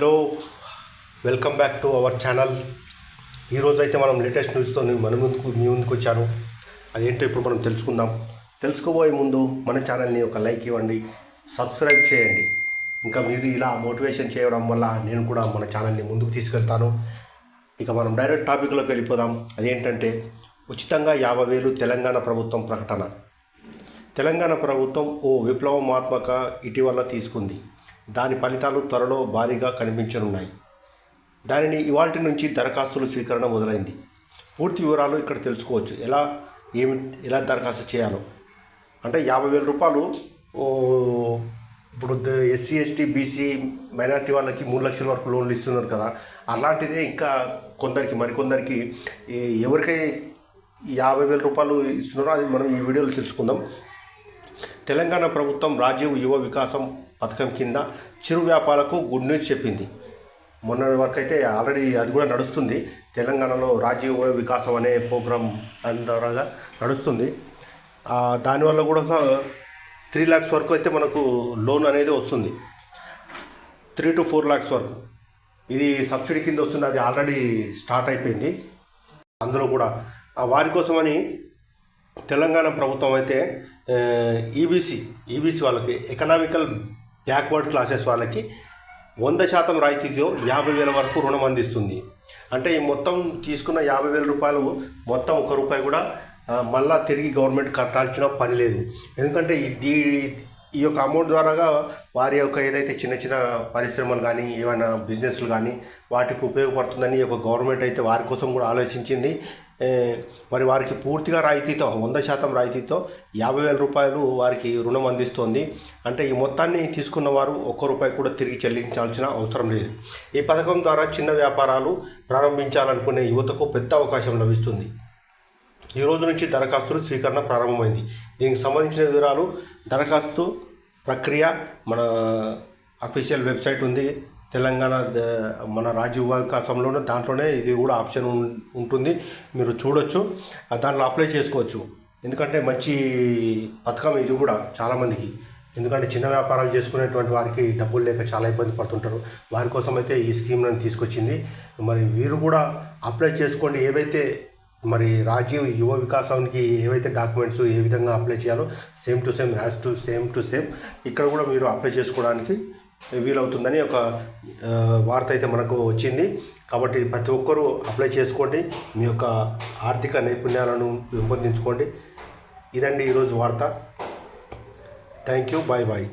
Hello welcome back to our channel. ఈరోజు అయితే మనం లేటెస్ట్ న్యూస్తో నేను మన ముందుకు మీ ముందుకు వచ్చాను. అదేంటో ఇప్పుడు మనం తెలుసుకుందాం. తెలుసుకోబోయే ముందు మన ఛానల్ని ఒక లైక్ ఇవ్వండి సబ్స్క్రైబ్ చేయండి. ఇంకా మీరు ఇలా మోటివేషన్ చేయడం వల్ల నేను కూడా మన ఛానల్ని ముందుకు తీసుకెళ్తాను. ఇక మనం డైరెక్ట్ టాపిక్లోకి వెళ్ళిపోదాం. అదేంటంటే ఉచితంగా యాభై వేలు తెలంగాణ ప్రభుత్వం ప్రకటన. తెలంగాణ ప్రభుత్వం ఓ విప్లవాత్మక ఇటీవల తీసుకుంది. దాని ఫలితాలు త్వరలో భారీగా కనిపించనున్నాయి. దానిని ఇవాల్టి నుంచి దరఖాస్తులు స్వీకరణ మొదలైంది. పూర్తి వివరాలు ఇక్కడ తెలుసుకోవచ్చు. ఎలా ఏమి ఎలా దరఖాస్తు చేయాలో. అంటే యాభై వేల రూపాయలు ఇప్పుడు ఎస్సీ ఎస్టీ బీసీ మైనార్టీ వాళ్ళకి మూడు లక్షల వరకు లోన్లు ఇస్తున్నారు కదా. అలాంటిదే ఇంకా కొందరికి మరికొందరికి ఎవరికై యాభై వేల రూపాయలు ఇస్తున్నారో అది మనం ఈ వీడియోలో తెలుసుకుందాం. తెలంగాణ ప్రభుత్వం రాజీవ్ యువ వికాసం పథకం కింద చిరు వ్యాపారులకు గుడ్ న్యూస్ చెప్పింది. మొన్న వరకు అయితే ఆల్రెడీ అది కూడా నడుస్తుంది. తెలంగాణలో రాజీవ్ యువ వికాసం అనే ప్రోగ్రాం ద్వారా నడుస్తుంది. దానివల్ల కూడా ఒక త్రీ ల్యాక్స్ వరకు అయితే మనకు లోన్ అనేది వస్తుంది. త్రీ టు ఫోర్ ల్యాక్స్ వరకు. ఇది సబ్సిడీ కింద వస్తుంది. అది ఆల్రెడీ స్టార్ట్ అయిపోయింది. అందులో కూడా వారి కోసమని తెలంగాణ ప్రభుత్వం అయితే ఈబీసీ ఈబీసీ వాళ్ళకి ఎకనామికల్ బ్యాక్వర్డ్ క్లాసెస్ వాళ్ళకి వంద శాతం రాయితీతో యాభై వేల వరకు రుణం అందిస్తుంది. అంటే ఈ మొత్తం తీసుకున్న యాభై వేల రూపాయలు మొత్తం ఒక రూపాయి కూడా మళ్ళా తిరిగి గవర్నమెంట్ కట్టాల్సిన పని లేదు. ఎందుకంటే ఈ ఈ యొక్క అమౌంట్ ద్వారాగా వారి యొక్క ఏదైతే చిన్న చిన్న పరిశ్రమలు కానీ ఏమైనా బిజినెస్లు కానీ వాటికి ఉపయోగపడుతుందని ఈ యొక్క గవర్నమెంట్ అయితే వారి కోసం కూడా ఆలోచించింది. మరి వారికి పూర్తిగా రాయితీతో వంద శాతం రాయితీతో యాభై వేల రూపాయలు వారికి రుణం అందిస్తోంది. అంటే ఈ మొత్తాన్ని తీసుకున్న వారు ఒక్క రూపాయి కూడా తిరిగి చెల్లించాల్సిన అవసరం లేదు. ఈ పథకం ద్వారా చిన్న వ్యాపారాలు ప్రారంభించాలనుకునే యువతకు పెద్ద అవకాశం లభిస్తుంది. ఈ రోజు నుంచి దరఖాస్తులు స్వీకరణ ప్రారంభమైంది. దీనికి సంబంధించిన వివరాలు దరఖాస్తు ప్రక్రియ మన అఫీషియల్ వెబ్సైట్ ఉంది. తెలంగాణ ద- మన రాజీవ్ వికాసంలోనే దాంట్లోనే ఇది కూడా ఆప్షన్ ఉంటుంది. మీరు చూడొచ్చు. దాంట్లో అప్లై చేసుకోవచ్చు. ఎందుకంటే మంచి పథకం ఇది కూడా చాలామందికి ఎందుకంటే చిన్న వ్యాపారాలు చేసుకునేటువంటి వారికి డబ్బులు లేక చాలా ఇబ్బంది పడుతుంటారు. వారి కోసం అయితే ఈ స్కీమ్ నన్ను తీసుకొచ్చింది. మరి వీరు కూడా అప్లై చేసుకోండి. ఏవైతే మరి రాజీవ్ యువ వికాసానికి ఏవైతే డాక్యుమెంట్స్ ఏ విధంగా అప్లై చేయాలో same to same has to same to same ఇక్కడ కూడా మీరు అప్లై చేసుకోవడానికి వీలవుతుందని ఒక వార్త అయితే మనకు వచ్చింది. కాబట్టి ప్రతి ఒక్కరూ అప్లై చేసుకోండి. మీ యొక్క ఆర్థిక నైపుణ్యాలను పెంపొందించుకోండి. ఇదండి ఈరోజు వార్త. Thank you. Bye bye.